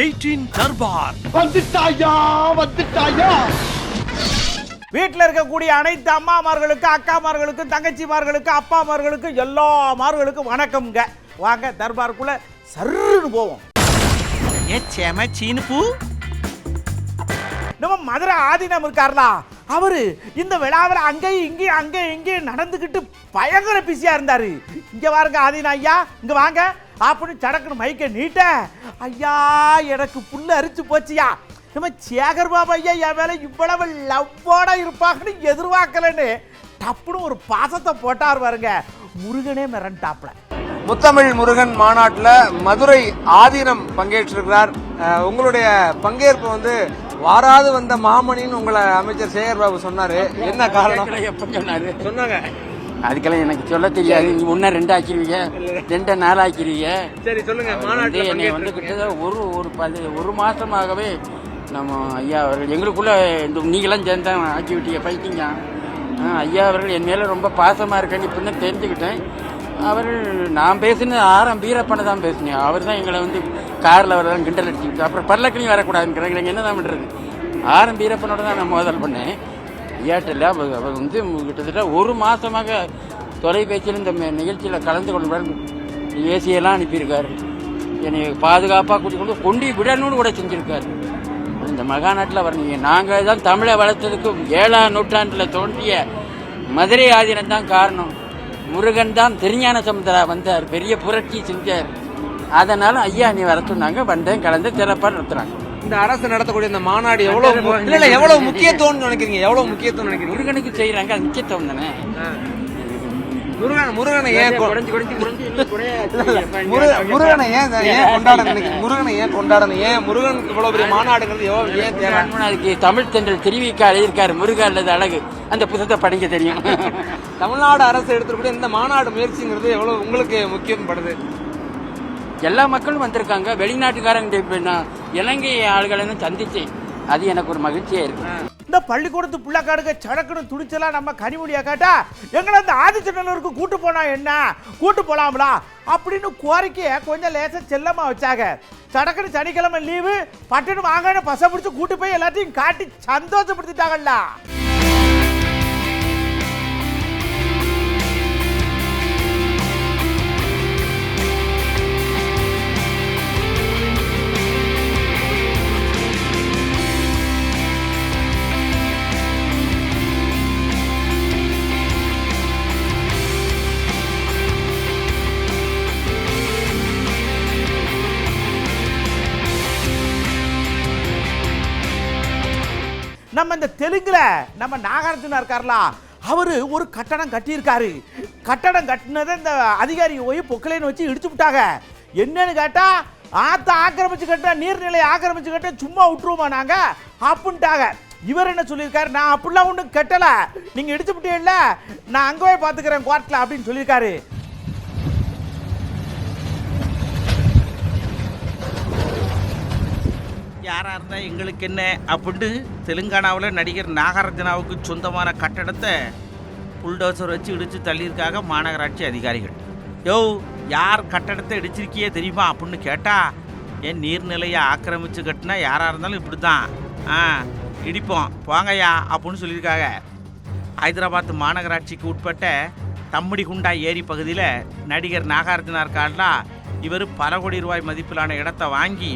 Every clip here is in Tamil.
எயிட்டீன் தர்பார். வந்துட்டாயா வந்துட்டாயா? வீட்டில் இருக்கக்கூடிய அனைத்து அம்மாமார்களுக்கு அக்காமார்களுக்கு தங்கச்சிமார்களுக்கு அப்பாமார்களுக்கு எல்லா மார்களுக்கும் வணக்கம்ங்க. வாங்க தர்பாருக்குள்ள சர்ருன்னு போவோம். ஏ செம சீனுப்பு? நம்ம மதுரை ஆதீனம் இருக்கார்லா அவரு இந்த விழாவில் அங்கேயும் இங்கேயும் அங்கேயும் இங்கேயும் நடந்துக்கிட்டு பயங்கர பிஸியா இருந்தாரு. இங்க பாருங்க ஆதீனம் ஐயா இங்க வாங்க. அப்படின்னு சடக்குன்னு மைக்க நீட்ட. ஐயா எனக்கு புல்ல அரிச்சு போச்சியா? நம்ம சேகர் பாபு ஐயா என் மேல இவ்வளவு லவ்வோட இருப்பாங்கன்னு எதிர்பார்க்கலன்னு டப்புன்னு ஒரு பாசத்தை போட்டார் பாருங்க. முருகனே மிரண்டாப்ல முத்தமிழ் முருகன் மாநாட்டில் மதுரை ஆதீனம் பங்கேற்றிருக்கிறார். உங்களுடைய பங்கேற்பு வந்து வாராது வந்த மாமணின்னு உங்களை அமைச்சர் சேகர் பாபு சொன்னாரு. என்ன காரணம்? சொன்னாங்க. அதுக்கெல்லாம் எனக்கு சொல்ல தெரியாது. நீங்க ஒன்னா ரெண்டு ஆக்கிடுவீங்க ரெண்ட நாலு ஆக்கிடுவீங்க சரி சொல்லுங்க. மாநாட்டில் என்னை வந்து கிட்டத்தட்ட ஒரு ஒரு பதி ஒரு மாசமாகவே நம்ம ஐயா அவர்கள் எங்களுக்குள்ள இந்த நீங்களாம் சேர்ந்தா ஆக்கி விட்டீங்க பைக்கிங்க ஐயா அவர்கள் என் மேல ரொம்ப பாசமா இருக்கேன்னு இப்போ தான் தெரிஞ்சுக்கிட்டேன். அவர்கள் நான் பேசின ஆரம் வீரப்பனை தான் பேசினேன். அவர் தான் எங்களை வந்து காரில் வரதான் கிண்டல் அடிச்சுக்கிட்டு அப்புறம் பல்லக்கிலையும் வரக்கூடாதுங்கிறாங்க என்ன தான் பண்ணுறது ஆரம் வீரப்பனோட தான் நான் மோதல் பண்ணேன். ஏர்டெல்ல அவர் வந்து கிட்டத்தட்ட ஒரு மாதமாக தொலைபேசியில் இந்த நிகழ்ச்சியில் கலந்து கொள்வார் ஏசியெல்லாம் அனுப்பியிருக்காரு. என்னை பாதுகாப்பாக கூட்டி கொண்டு கொண்டு விடணும்னு கூட செஞ்சுருக்காரு. இந்த மகாநாட்டில் அவர் நீங்கள் நாங்கள் தான் தமிழை வளர்த்ததுக்கு ஏழாம் நூற்றாண்டில் தோன்றிய மதுரை ஆதீனம் தான் காரணம். முருகன் தான் திருஞான சமுதரா வந்தார். பெரிய புரட்சி செஞ்சார். அதனால் ஐயா நீ வர சொன்னாங்க. வந்தேன் கலந்து சிறப்பாக நடத்துகிறாங்க இந்த அரசு நடத்தக்கூடிய இந்த மாநாடு எவ்வளவு இல்ல இல்ல எவ்வளவு முக்கியத்துவம்னு நினைக்கிறீங்க? எவ்வளவு முக்கியத்துவம் நினைக்கிறீங்க? முருகனுக்கு செய்கிறாங்க அது முக்கியத்துவம் தானே? முருகன் முருகனை ஏன் முருகனை ஏன் ஏன் கொண்டாட முருகனை ஏன் கொண்டாடணும்? ஏன் முருகனுக்கு இவ்வளவு பெரிய மாநாடுங்கிறது எவ்வளவு ஏன் தேவை? தமிழ் தென்றல் திருவிக்கா எழுதியிருக்காரு முருகா அல்லது அழகு. அந்த புத்தகத்தை படிக்க தெரியும். தமிழ்நாடு அரசு எடுத்துக்கூடிய இந்த மாநாடு முயற்சிங்கிறது எவ்வளவு உங்களுக்கு முக்கியப்படுது எல்லா மக்களும் வந்திருக்காங்க. வெளிநாட்டுக்காரங்க இலங்கை ஆள்களை சந்திச்சு அது எனக்கு ஒரு மகிழ்ச்சியா இருக்கு. இந்த பள்ளிக்கூடத்து பிள்ளைக்காடுங்க சடக்குன்னு துணிச்சலாக நம்ம கனிமொழியா கேட்டா எங்களை அந்த ஆதிச்சநல்லூருக்கு கூட்டு போனா என்ன? கூட்டு போலாம்லா? அப்படின்னு கோரிக்கைய கொஞ்சம் லேசாக செல்லமா வச்சாங்க. சடக்குன்னு சனிக்கிழமை லீவு பட்டுன்னு வாங்கன்னு பச பிடிச்சு கூட்டு போய் எல்லாத்தையும் காட்டி சந்தோஷப்படுத்திட்டாங்கல்ல. இந்த தெலுங்குல நம்ம நாகார்ஜுனா இருக்கார்ல அவர் ஒரு கட்டடம் கட்டியிருக்காரு. கட்டடம் கட்டினதை இந்த அதிகாரி போய் பொக்கலைன்னு வச்சு இடிச்சு விட்டாங்க. என்னன்னு கேட்டால் ஆத்த ஆக்கிரமிச்சு கட்ட நீர்நிலையை ஆக்கிரமிச்சு கட்ட சும்மா விட்டுருவோமா நாங்க? அப்படின்ட்டாங்க இவர் என்ன சொல்லியிருக்காரு? நான் அப்படிலாம் ஒன்றும் கட்டலை. நீங்கள் இடிச்சு விட்டீங்கல்ல நான் அங்கே போய் பார்த்துக்கிறேன் குவார்ட்டில் அப்படின்னு சொல்லியிருக்காரு. யாராக இருந்தால் எங்களுக்கு என்ன? அப்படின்ட்டு தெலுங்கானாவில் நடிகர் நாகார்ஜுனாவுக்கு சொந்தமான கட்டடத்தை புல்டோசர் வச்சு இடித்து தள்ளியிருக்காங்க மாநகராட்சி அதிகாரிகள். யோ யார் கட்டடத்தை இடிச்சிருக்கியே தெரியுமா அப்படின்னு கேட்டால் என் நீர்நிலையை ஆக்கிரமிச்சு கட்டினா யாராக இருந்தாலும் இப்படி தான் ஆ இடிப்போம். போங்கய்யா அப்படின்னு சொல்லியிருக்காங்க. ஹைதராபாத் மாநகராட்சிக்கு உட்பட்ட தம்முடிகுண்டா ஏரி பகுதியில் நடிகர் நாகார்ஜுனா இருக்கார்ல இவர் பல கோடி ரூபாய் மதிப்பிலான இடத்த வாங்கி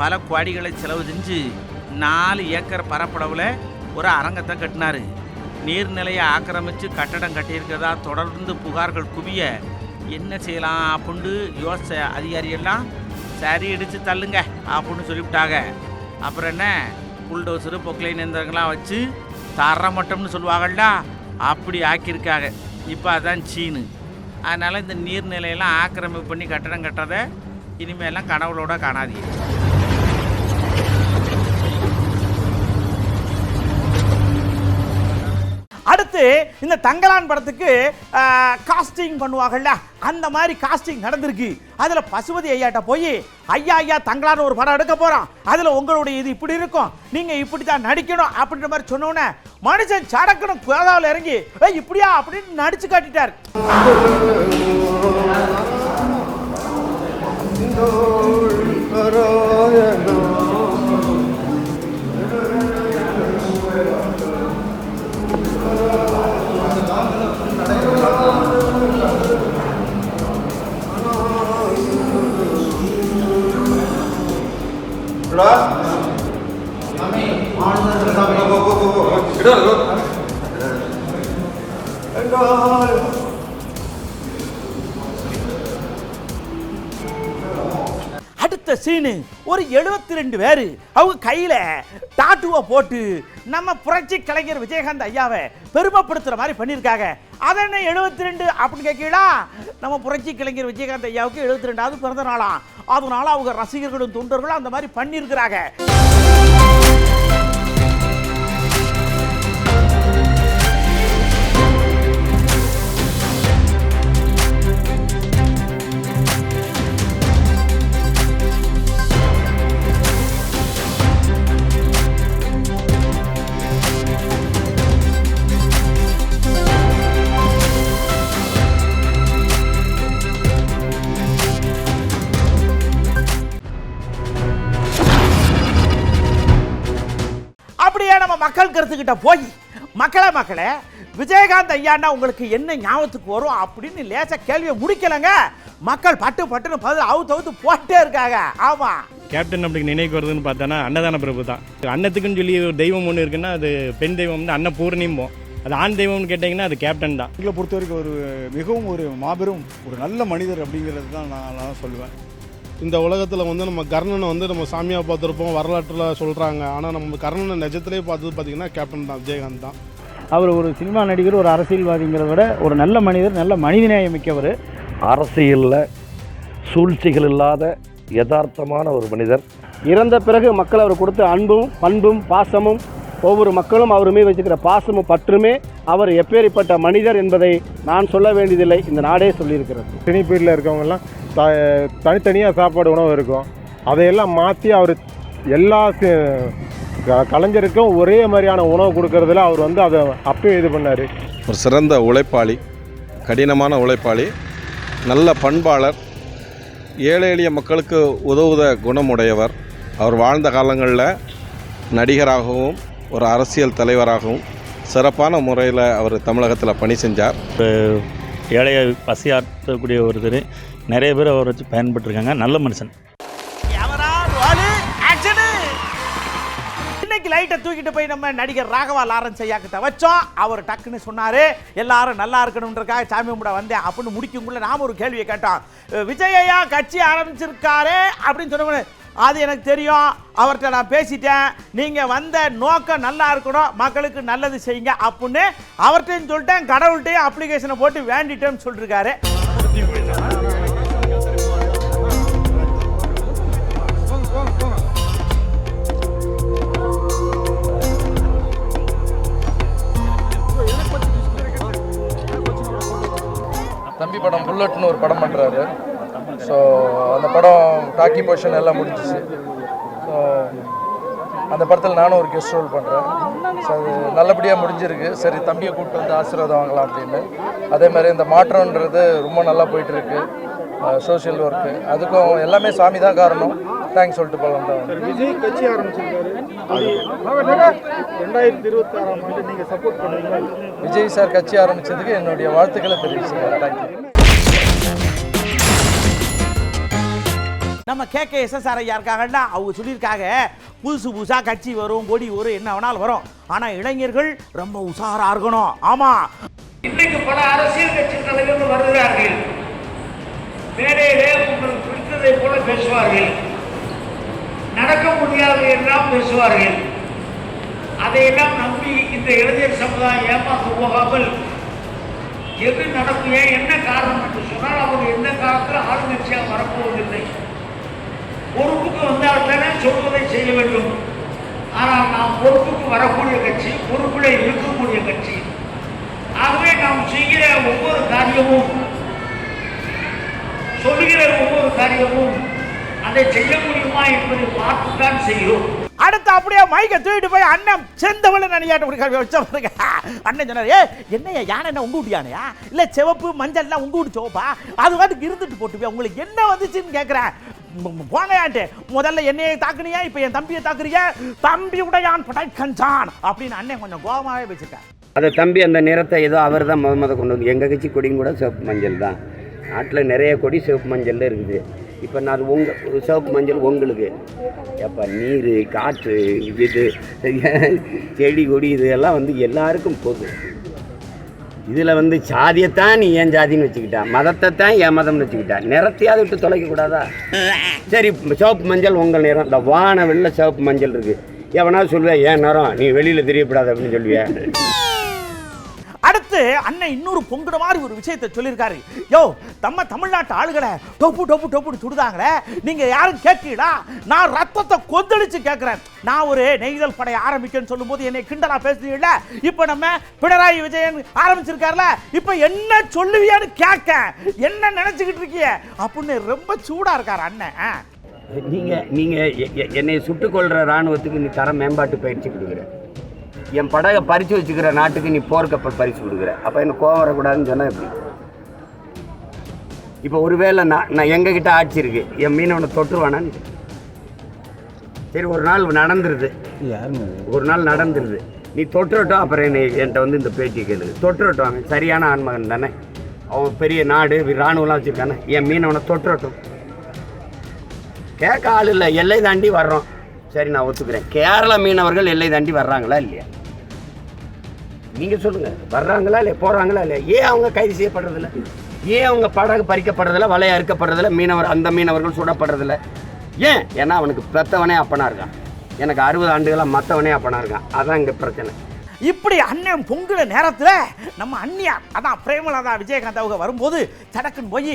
பல கோடிகளை செலவு செஞ்சு நாலு ஏக்கர் பரப்பளவில் ஒரு அரங்கத்தை கட்டினாரு. நீர்நிலையை ஆக்கிரமித்து கட்டடம் கட்டியிருக்கிறதா தொடர்ந்து புகார்கள் குவிய என்ன செய்யலாம் அப்படின்ட்டு யோசிச்ச அதிகாரியெல்லாம் சரி இடித்து தள்ளுங்க அப்படின்னு சொல்லிவிட்டாங்க. அப்புறம் என்ன புல்டோசரு பொக்லைன் எந்திரங்கள்லாம் வச்சு தரமட்டம்னு சொல்லுவாங்கள்ல அப்படி ஆக்கியிருக்காங்க. இப்போ அதான் சீனு. அதனால் இந்த நீர்நிலையெல்லாம் ஆக்கிரமிப்பு பண்ணி கட்டடம் கட்டுறதை இனிமேலாம் கனவுளோட காணாதீங்க. அடுத்து இந்த தங்கலான் படத்துக்கு காஸ்டிங் பண்ணுவாங்கல்ல அந்த மாதிரி காஸ்டிங் நடந்திருக்கு. அதில் பசுபதி ஐயாட்ட போய் ஐயா ஐயா தங்களான ஒரு படம் எடுக்க போகிறோம் அதில் உங்களுடைய இது இப்படி இருக்கும். நீங்க இப்படி தான் நடிக்கணும் அப்படின்ற மாதிரி சொன்னோன்னே மனுஷன் சடக்கணும் கோதாவில் இறங்கி இப்படியா? அப்படின்னு நடிச்சு காட்டிட்டார். ரெண்டு பேர். அவங்க கையில டாட்டுவை போட்டு நம்ம புரட்சி கலைஞர் விஜயகாந்த் ஐயாவை பெருமைப்படுத்துற மாதிரி பண்ணியிருக்காங்க. அது என்ன 72 ரெண்டு அப்படின்னு கேட்கலா நம்ம புரட்சி கலைஞர் விஜயகாந்த் ஐயாவுக்கு 72 ரெண்டாவது பிறந்த நாளாம் அதனால அவங்க ரசிகர்களும் தொண்டர்களும் அந்த மாதிரி பண்ணியிருக்கிறாங்க. நம்ம மக்கள் கருத்துக்கிட்ட போய் மக்களே மக்களே விஜயகாந்த் ஐயான்னா உங்களுக்கு என்ன ஞாபகத்துக்கு வரும்? அப்படின்னு லேசா கேள்வியை முடிக்கலங்க. மக்கள் பட்டு பட்டுன்னு பதில் அவுத்து அவுத்து போட்டே இருக்காங்க. ஆமா. கேப்டன் அப்படி நினைவுக்கு வருதுன்னு பார்த்தோன்னா அன்னதான பிரபு தான். அன்னத்துக்குன்னு சொல்லி ஒரு தெய்வம் ஒன்று இருக்குன்னா அது பெண் தெய்வம் வந்து அன்னபூர்ணிம்போம் அது ஆண் தெய்வம்னு கேட்டிங்கன்னா அது கேப்டன் தான். எங்களை பொறுத்த வரைக்கும் ஒரு மிகவும் ஒரு மாபெரும் ஒரு நல்ல மனிதர் அப்படிங்கிறது தான் நான் நான் சொல்லுவேன். இந்த உலகத்தில் வந்து நம்ம கர்ணனை வந்து நம்ம சாமியாக பார்த்துருப்போம் வரலாற்றில் சொல்கிறாங்க ஆனால் நம்ம கர்ணனை நிஜத்திலே பார்த்தது பார்த்திங்கன்னா கேப்டன் தான் விஜயகாந்த் தான். அவர் ஒரு சினிமா நடிகர் ஒரு அரசியல்வாதிங்கிறத விட ஒரு நல்ல மனிதர் நல்ல மனிதநேயம் மிக்கவர் அரசியலில் சூழ்ச்சிகள் இல்லாத யதார்த்தமான ஒரு மனிதர். இறந்த பிறகு மக்கள் அவர் கொடுத்த அன்பும் பண்பும் பாசமும் ஒவ்வொரு மக்களும் அவர் மீது வச்சுக்கிற பாசமும் பற்றுமே அவர் எப்பேற்பட்ட மனிதர் என்பதை நான் சொல்ல வேண்டியதில்லை. இந்த நாடே சொல்லியிருக்கிறது. திணிப்பீடில் இருக்கவங்கெல்லாம் த தனித்தனியாக சாப்பாடு உணவு இருக்கும். அதையெல்லாம் மாற்றி அவர் எல்லா சி- க- கலைஞருக்கும் ஒரே மாதிரியான உணவு கொடுக்கறதுல அவர் வந்து அதை அப்பயும் இது பண்ணார். ஒரு சிறந்த உழைப்பாளி கடினமான உழைப்பாளி நல்ல பண்பாளர் ஏழை எளிய மக்களுக்கு உதவுத குணமுடையவர். அவர் வாழ்ந்த காலங்களில் நடிகராகவும் ஒரு அரசியல் தலைவராகவும் சிறப்பான முறையில் அவர் தமிழகத்தில் பணி செஞ்சார். ஏழைய பசியாற்றக்கூடிய ஒருத்தர் நிறைய பேர் அவரை வச்சு பயன்பட்டுருக்காங்க. நல்ல மனுஷன். இன்னைக்கு லைட்டை தூக்கிட்டு போய் நம்ம நடிகர் ராகவா லாரன்ஸ் ஐயா கிட்ட வச்சோம் அவர் டக்குன்னு சொன்னாரு எல்லாரும் நல்லா இருக்கணுன்றக்காக சாமி கும்பிட வந்தேன் அப்படின்னு முடிக்கும்போது நாம ஒரு கேள்வியை கேட்டோம். விஜய் ஐயா கட்சி ஆரம்பிச்சிருக்காரு அப்படின்னு சொன்னோம்னு அது எனக்கு தெரியும். அவர்கிட்ட நான் பேசிட்டேன். நீங்கள் வந்த நோக்கம் நல்லா இருக்கணும். மக்களுக்கு நல்லது செய்யுங்க அப்படின்னு அவர்கிட்டையும் சொல்லிட்டேன். கடவுள்கிட்டையும் அப்ளிகேஷனை போட்டு வேண்டிட்டேன்னு சொல்லிருக்காரு. தம்பி படம் புல்லட்னு ஒரு படம் பண்ணுறாரு ஸோ அந்த படம் டாக்கி பொசிஷன் எல்லாம் முடிஞ்சிச்சு. ஸோ அந்த படத்தில் நானும் ஒரு கெஸ்ட் ரோல் பண்ணுறேன் ஸோ அது நல்லபடியாக முடிஞ்சிருக்கு. சரி தம்பியை கூப்பிட்டு வந்து ஆசீர்வாதம் வாங்கலாம் அப்படின்னு. அதே மாதிரி இந்த மாற்றம்ன்றது ரொம்ப நல்லா போயிட்டு இருக்கு சோஷியல் ஒர்க்கு அதுக்கும் எல்லாமே சாமி தான் காரணம். தேங்க்ஸ் சொல்லிட்டு போகலாம் தான் விஜய் கட்சி ஆரம்பிச்சிருக்காரு. விஜய் சார் கட்சி ஆரம்பிச்சதுக்கு என்னுடைய வாழ்த்துக்களை தெரிவிச்சுக்கிறேன். தேங்க்யூ நம்ம கேட்க எஸ்எஸ்ஆர் ஐயா இருக்காங்கன்னா அவங்க சொல்லியிருக்காங்க புதுசு புதுசாக கட்சி வரும் கொடி வரும் என்ன வேணாலும் வரும். ஆனால் இளைஞர்கள் ரொம்ப உஷாரா இருக்கணும். ஆமாம் இன்னைக்கு பல அரசியல் கட்சி தலைவர்கள் வருகிறார்கள். மேடையிலே உங்களுக்கு பிடித்ததை போல பேசுவார்கள். நடக்க முடியாது என்றால் பேசுவார்கள். அதையெல்லாம் நம்பி இந்த இளைஞர் சமுதாயம் ஏமாந்து போகாமல் எது நடக்கும் ஏன் என்ன காரணம் என்று சொன்னால் அவர் எந்த காலத்தில் ஆளுங்கட்சியாக வரப்போவதில்லை. பொறுப்புக்கு வந்தால்தானே சொல்வதை செய்ய வேண்டும். ஆனால் நாம் பொறுப்புக்கு வரக்கூடிய கட்சி பொறுப்பில் இருக்கக்கூடிய கட்சி. ஆகவே நாம் செய்கிற ஒவ்வொரு காரியமும் சொல்லுகிற ஒவ்வொரு காரியமும் அதை செய்ய முடியுமா என்பதை பார்த்துத்தான் செய்கிறோம். அடுத்து அப்படியே மைக்க தூக்கிட்டு போய் அண்ணன் செந்தவள அணியாட்ட ஒரு கல்வி வச்ச பாருங்க. அண்ணன் சொன்னார் ஏ என்னையா யானை என்ன உங்க வீட்டு யானையா இல்லை சிவப்பு மஞ்சள்லாம் உங்க வீட்டு சிவப்பா? அது வாட்டுக்கு இருந்துட்டு போட்டு போய் உங்களுக்கு என்ன வந்துச்சுன்னு கேட்குறேன் போங்கையாட்டு முதல்ல என்னையை தாக்குனியா இப்போ என் தம்பியை தாக்குறியா? தம்பி உடையான் படைக்கஞ்சான் அப்படின்னு அண்ணன் கொஞ்சம் கோபமாகவே வச்சிருக்கேன் அதை தம்பி அந்த நிறத்தை ஏதோ அவர் தான் முத முத கொண்டு வந்து எங்கள் கட்சி கொடியும் கூட சிவப்பு மஞ்சள் தான். நாட்டில் நிறைய கொடி சிவப்பு மஞ்சளில் இருக்குது. இப்போ நான் உங்கள் சிவப்பு மஞ்சள் உங்களுக்கு. எப்போ நீர் காற்று இது செடி கொடி இதெல்லாம் வந்து எல்லாருக்கும் போகுது இதில் வந்து சாதியத்தான் நீ ஏன் ஜாதின்னு வச்சுக்கிட்டா? மதத்தை தான் ஏன் மதம்னு வச்சுக்கிட்டா? நிறத்தையாவது விட்டு தொலைக்கக்கூடாதா சரி சிவப்பு மஞ்சள் உங்கள் நிறம். இந்த வான வெளில சிவப்பு மஞ்சள் இருக்கு. எவனா சொல்லுவேன் ஏன் நிறம்? நீ வெளியில் தெரியப்படாது அப்படின்னு சொல்லுவேன் அண்ணன் இன்னொரு பொங்குற மாதிரி ஒரு விஷயத்தை சொல்லியிருக்காரு. யோ நம்ம தமிழ்நாட்டு ஆளுகளை டொப்பு டொப்பு டொப்புன்னு சுடுதாங்களே. நீங்க யாரும் கேட்கீங்களா நான் ரத்தத்தை கொந்தளிச்சு கேட்குறேன் நான் ஒரு நெய்தல் படை ஆரம்பிக்கன்னு சொல்லும்போது என்னை கிண்டலா பேசுறீங்கல்ல இப்போ நம்ம பினராயி விஜயன் ஆரம்பிச்சிருக்காருல? இப்போ என்ன சொல்லுவியான்னு கேட்க என்ன நினச்சிக்கிட்டு இருக்கீங்க அப்படின்னு ரொம்ப சூடா இருக்காரு அண்ணன். நீங்கள் நீங்கள் என்னை சுட்டுக்கொள்கிற இராணுவத்துக்கு நீ தர மேம்பாட்டு பயிற்சி கொடுக்குறேன் என் படகை பறித்து வச்சுக்கிற நாட்டுக்கு நீ போர்க்கப்பல் பரிசு கொடுக்குற அப்போ என்ன கோவம் வரக்கூடாதுன்னு சொன்னால் எப்படி? இப்போ ஒருவேளை நான் நான் எங்ககிட்ட ஆட்சி இருக்கு என் மீனவனை தொட்டுருவானான்னு சரி ஒரு நாள் நடந்துருது. ஒரு நாள் நடந்துருது. நீ தொட்டுறட்டும் அப்புறம் என்னை என்கிட்ட வந்து இந்த பேட்டி கேளுது தொட்டுறட்டும் அவன் சரியான ஆன்மகன் தானே. அவன் பெரிய நாடு இராணுவலாம் வச்சுருக்கானே. என் மீனவனை தொட்டுறட்டும். கேட்க ஆள் இல்லை எல்லை தாண்டி வர்றோம். சரி நான் ஒத்துக்கிறேன். கேரள மீனவர்கள் எல்லை தாண்டி வர்றாங்களா இல்லையா? நீங்கள் சொல்லுங்கள் வர்றாங்களா இல்லை போகிறாங்களா இல்லையா? ஏன் அவங்க கைது செய்யப்படுறதில்ல? ஏன் அவங்க படகு பறிக்கப்படுறதில்ல? வலை அறுக்கப்படுறதில்ல? மீனவர் அந்த மீனவர்கள் சுடப்படுறதில்ல. ஏன்? ஏன்னா அவனுக்கு பெத்தவனே அப்பனா இருக்கான். எனக்கு அறுபது ஆண்டுகளாக மற்றவனே அப்பனா இருக்கான். அதான் இங்கே பிரச்சனை. இப்படி அண்ணன் பொங்குற நேரத்தில் நம்ம அந்நியார் அதான் பிரேமலதா விஜயகாந்த் அவங்க வரும்போது சடக்குன்னு போய்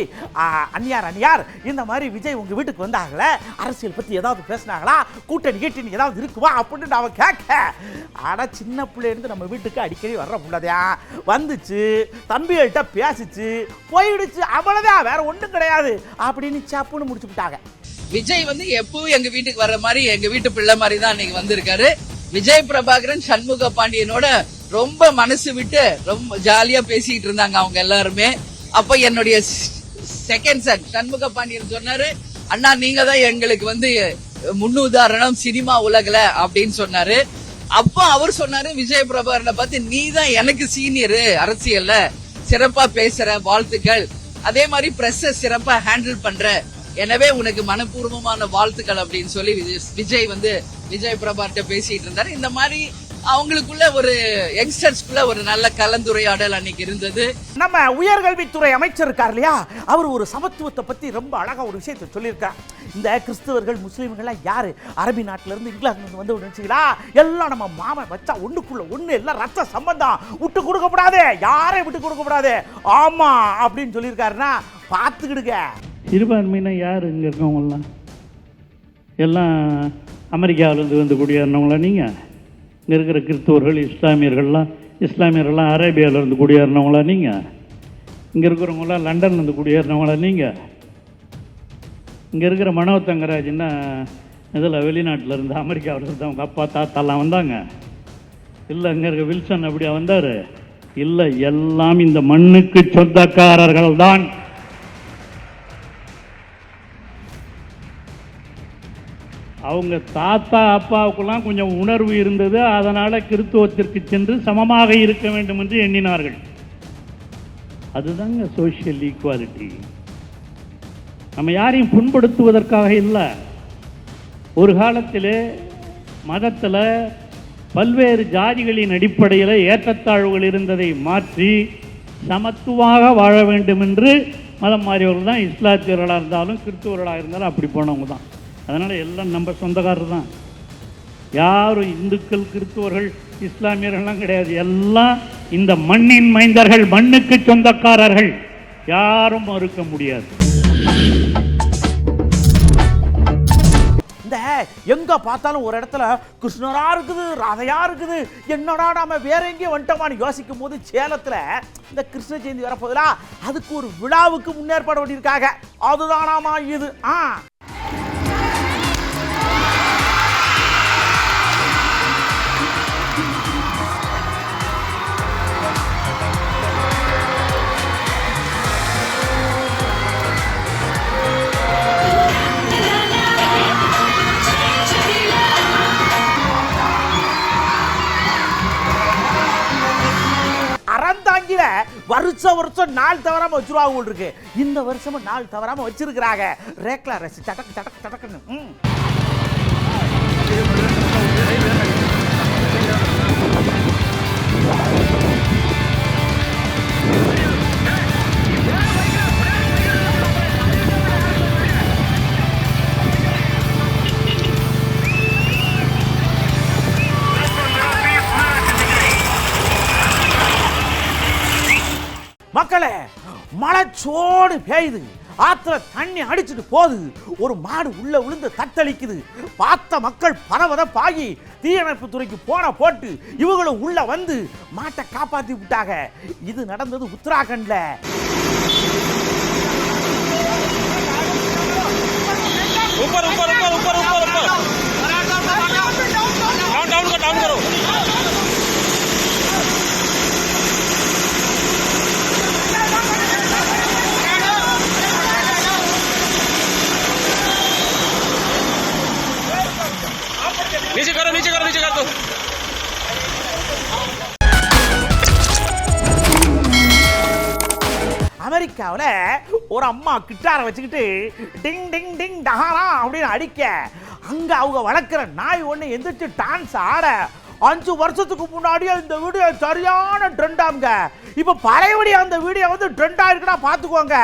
அந்நியார் அந்நியார் இந்த மாதிரி விஜய் உங்கள் வீட்டுக்கு வந்தாங்களே அரசியல் பற்றி ஏதாவது பேசினாங்களா? கூட்டணி கீட்டணி ஏதாவது இருக்குவா அப்படின்னு நான் கேட்க ஆனால் சின்ன பிள்ளைலேருந்து நம்ம வீட்டுக்கு அடிக்கடி வர்ற புள்ளதையா வந்துச்சு தம்பிகள்கிட்ட பேசிச்சு போயிடுச்சு அவ்வளோதான் வேற ஒன்றும் கிடையாது அப்படின்னு சப்புன்னு முடிச்சு விட்டாங்க விஜய் வந்து எப்பவும் எங்க வீட்டுக்கு வர்ற மாதிரி எங்க வீட்டு பிள்ளை மாதிரி தான் இன்னைக்கு வந்திருக்காரு. விஜய் பிரபாகரன் சண்முக பாண்டியனோட ரொம்ப மனசு விட்டு ரொம்ப ஜாலியா பேசிட்டு இருந்தாங்க அவங்க எல்லாருமே. அப்ப என்னுடைய செகண்ட் சன் சண்முக பாண்டியன் சொன்னாரு அண்ணா நீங்க தான் எங்களுக்கு வந்து முன்னுதாரணம் சினிமா உலகுல அப்படின்னு சொன்னாரு. அப்போ அவர் சொன்னாரு விஜய் பிரபாகரனை பார்த்து நீ தான் எனக்கு சீனியர் அரசியல்ல. சிறப்பா பேசுற வாழ்த்துக்கள். அதே மாதிரி பிரஸ்ஸை சிறப்பா ஹேண்டில் பண்ற எனவே உனக்கு மனப்பூர்வமான வாழ்த்துக்கள் அப்படின்னு சொல்லி விஜய்- விஜய் வந்து விஜய் பிரபார்ட்ட பேசிட்டு இருந்தாரு. இந்த மாதிரி அவங்களுக்குள்ள ஒரு யங்ஸ்டர்ஸ்குள்ள ஒரு நல்ல கலந்துரையாடல் அன்னைக்கு இருந்தது. நம்ம உயர்கல்வித்துறை அமைச்சர் இருக்கார் இல்லையா? அவர் ஒரு சமத்துவத்தை பத்தி ரொம்ப அழகா ஒரு விஷயத்தை சொல்லியிருக்கார். இந்த கிறிஸ்தவர்கள் முஸ்லீம்கள்லாம் யாரு? அரபி நாட்டில இருந்து இங்கிலாந்து வந்து நினைச்சீங்களா? எல்லாம் நம்ம மாமன் வச்சா ஒண்ணுக்குள்ள ஒண்ணு எல்லாம் ரத்த சம்பந்தம். விட்டு கொடுக்க கூடாது யாரையும் விட்டு கொடுக்க கூடாது ஆமா அப்படின்னு சொல்லியிருக்காருன்னா பார்த்துக்கிடுங்க. சிறுபான்மையினா யார் இங்கே இருக்கவங்களாம் எல்லாம் அமெரிக்காவிலேருந்து வந்து குடியேறினவங்களா நீங்கள் இங்கே இருக்கிற கிறிஸ்தவர்கள் இஸ்லாமியர்கள்லாம் இஸ்லாமியர்கள்லாம் அரேபியாவிலேருந்து குடியேறினவங்களா நீங்கள் இங்கே இருக்கிறவங்களாம் லண்டன்லேருந்து குடியேறினவங்களா நீங்கள் இங்கே இருக்கிற மனோ தங்கராஜ்னா இதில் வெளிநாட்டில் இருந்து அமெரிக்காவில் அவங்க அப்பா தாத்தாலாம் வந்தாங்க. இல்லை இங்கே இருக்க வில்சன் அப்படியா வந்தார்? இல்லை எல்லாம் இந்த மண்ணுக்கு சொந்தக்காரர்கள் தான் அவங்க தாத்தா அப்பாவுக்கெல்லாம் கொஞ்சம் உணர்வு இருந்தது. அதனால் கிறித்துவத்திற்கு சென்று சமமாக இருக்க வேண்டும் என்று எண்ணினார்கள். அதுதாங்க சோஷியல் ஈக்குவாலிட்டி நம்ம யாரையும் புண்படுத்துவதற்காக இல்லை. ஒரு காலத்திலே மதத்தில் பல்வேறு ஜாதிகளின் அடிப்படையில் ஏற்றத்தாழ்வுகள் இருந்ததை மாற்றி சமத்துவாக வாழ வேண்டும் என்று மதம் மாறியவர்கள் தான் இஸ்லாத்தியர்களாக இருந்தாலும் கிறிஸ்துவர்களாக இருந்தாலும் அப்படி போனவங்க தான். அதனால் எல்லாம் நம்ம சொந்தக்காரர் தான். யாரும் இந்துக்கள் கிறிஸ்துவர்கள் இஸ்லாமியர்கள்லாம் கிடையாது. எல்லாம் இந்த மண்ணின் மைந்தர்கள் மண்ணுக்கு சொந்தக்காரர்கள். யாரும் மறுக்க முடியாது. இந்த எங்க பார்த்தாலும் ஒரு இடத்துல கிருஷ்ணரா இருக்குது ராதையா இருக்குது. என்னடா நாம வேற எங்கேயும் வந்துட்டோமான்னு யோசிக்கும் போது சேலத்துல இந்த கிருஷ்ண ஜெயந்தி வரப்போதுல அதுக்கு ஒரு விழாவுக்கு முன்னேற்பாடு பண்ணியிருக்காங்க. அதுதானாமா இது? ஆ. வருஷம் நாள் தவறாம வச்சிருவாங்க இருக்கு. இந்த வருஷமும் நாள் தவறாம வச்சிருக்கிறாங்க. ரேக்லா ரசி சடக்கு சடக்கு சடக்குன்னு மலைச்சோடு பேயுது. பெய்யுது ஆத்துல தண்ணி அடிச்சுட்டு போகுது. ஒரு மாடு உள்ள விழுந்து தத்தளிக்குது. பார்த்த மக்கள் பரவதப்பாகி தீயணைப்பு துறைக்கு போன போட்டு இவங்களும் உள்ள வந்து மாட்டை காப்பாத்தி விட்டாங்க. இது நடந்தது உத்தராகண்ட்ல. ரொம்ப அமெரிக்காவில் ஒரு அம்மா கிட்டாரை வச்சுக்கிட்டு டிங் டிங் டிங் டஹாரா அப்படின்னு அடிக்க. அங்கே அவங்க வளர்க்குற நாய் ஒன்று எந்திரிச்சு டான்ஸ் ஆட அஞ்சு வருஷத்துக்கு முன்னாடியே இந்த வீடியோ சரியான ட்ரெண்டாங்க இப்போ பழையபடி அந்த வீடியோ வந்து ட்ரெண்டாக இருக்குன்னா பார்த்துக்கோங்க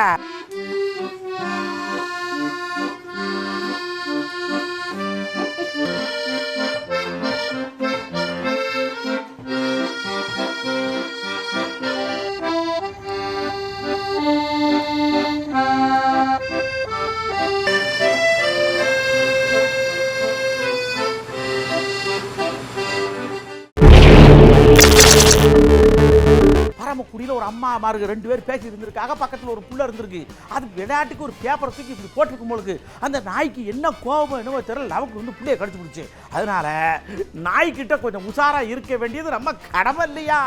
ஒரு அம்மா மாருக்கு ரெண்டு பேர் பேசி இருந்திருக்காங்க பக்கத்தில் ஒரு புள்ள இருந்திருக்கு. அது விளையாட்டுக்கு ஒரு பேப்பரை தூக்கி இப்படி போட்டிருக்கும் பொழுது அந்த நாய்க்கு என்ன கோபம் என்னவோ தெரியல. நமக்கு வந்து பிள்ளைய கடிச்சு பிடிச்சி. அதனால நாய்க்கிட்ட கொஞ்சம் உஷாராக இருக்க வேண்டியது நம்ம கடமை இல்லையா?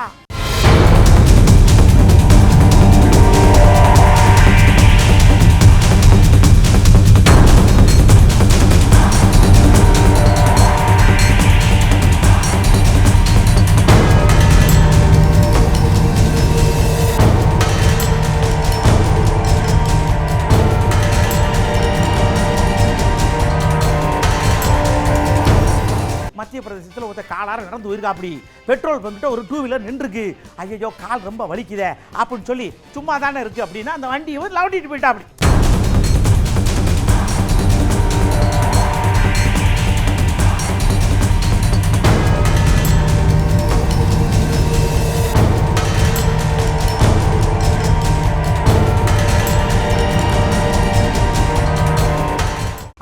பிரதேசத்தில் ஒருத்த காலார நடந்து போயிருக்கா அப்படி பெட்ரோல் பம்பிட்ட ஒரு டூ வீலர் நின்றுருக்கு. ஐயோ கால் ரொம்ப வலிக்குதே அப்படின்னு சொல்லி சும்மா தானே இருக்கு அப்படின்னா அந்த வண்டியை வந்து லவட்டிட்டு போயிட்டா அப்படி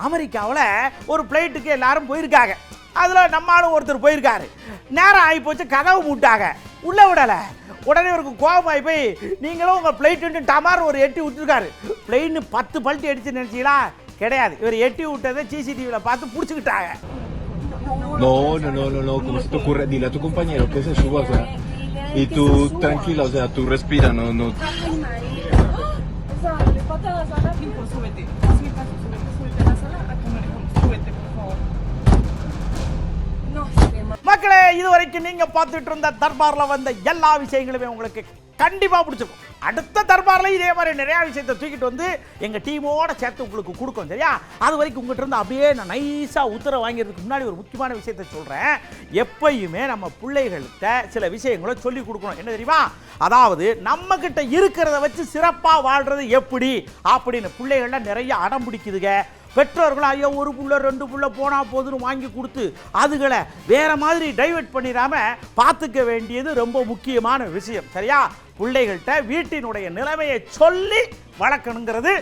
அமெரிக்காவில் ஒரு பிளைட்டுக்கு எல்லாரும் போயிருக்காங்க. அதில் நம்மளும் ஒருத்தர் போயிருக்காரு. நேரம் ஆகி போச்சு கதவு மூட்டாங்க உள்ளே விடலை. உடனே இவருக்கு கோபமாகி போய் நீங்களும் உங்கள் பிளைட்டு டமார் ஒரு எட்டி விட்டுருக்காரு. பிளெயின் பத்து பல்ட்டி அடிச்சு நினச்சிங்களா? கிடையாது. இவர் எட்டி விட்டதை சிசிடிவியில் பார்த்து பிடிச்சிக்கிட்டாங்க. No, no, no, no, no, como se te ocurre? Dile a tu compañero que se suba, o sea, y tú tranquila, o sea, tú respira, no, no. மக்களே இது வரைக்கும் நீங்க பார்த்துட்டு இருந்த தர்பார்ல வந்த எல்லா விஷயங்களுமே உங்களுக்கு கண்டிப்பா பிடிச்சிருக்கும். அடுத்த தர்பார்ல இதே மாதிரி நிறைய விஷயத்தை தூக்கிட்டு வந்து எங்க டீமோட சேர்த்து உங்களுக்கு கொடுக்கும் சரியா? அது வரைக்கும் உங்ககிட்ட இருந்து அப்படியே நான் நைஸா உத்தரவு வாங்கிறதுக்கு முன்னாடி ஒரு முக்கியமான விஷயத்த சொல்றேன். எப்பயுமே நம்ம பிள்ளைகள்கிட்ட சில விஷயங்களை சொல்லி கொடுக்கணும். என்ன தெரியுமா? அதாவது நம்ம கிட்ட இருக்கிறத வச்சு சிறப்பா வாழ்றது எப்படி? அப்படின்னு பிள்ளைகள்லாம் நிறைய அடம் பிடிக்குதுங்க. பெற்றோர்களும் ஐயோ ஒரு புள்ள ரெண்டு புள்ள போனா போதுன்னு வாங்கி கொடுத்து அதுகளை வேற மாதிரி டைவர்ட் பண்ணிடாம பார்த்துக்க வேண்டியது ரொம்ப முக்கியமான விஷயம். சரியா? பிள்ளைகள்கிட்ட வீட்டினுடைய நிலைமையை சொல்லி வளர்க்கணுங்கிறது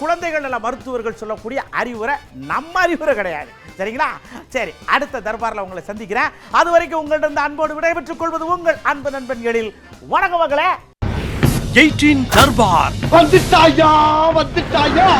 குழந்தைகள் நல மருத்துவர்கள் சொல்லக்கூடிய அறிவுரை நம்ம அறிவுரை கிடையாது. சரிங்களா? சரி அடுத்த தர்பாரில் உங்களை சந்திக்கிறேன். அது வரைக்கும் உங்கள்ட்ட இருந்து அன்போடு விடைபெற்றுக் கொள்வது உங்கள் அன்பு நண்பன்களில் வணக்க மகளே. எயிட்டீன் தர்பார். வந்துட்டாயா வந்துட்டாயா?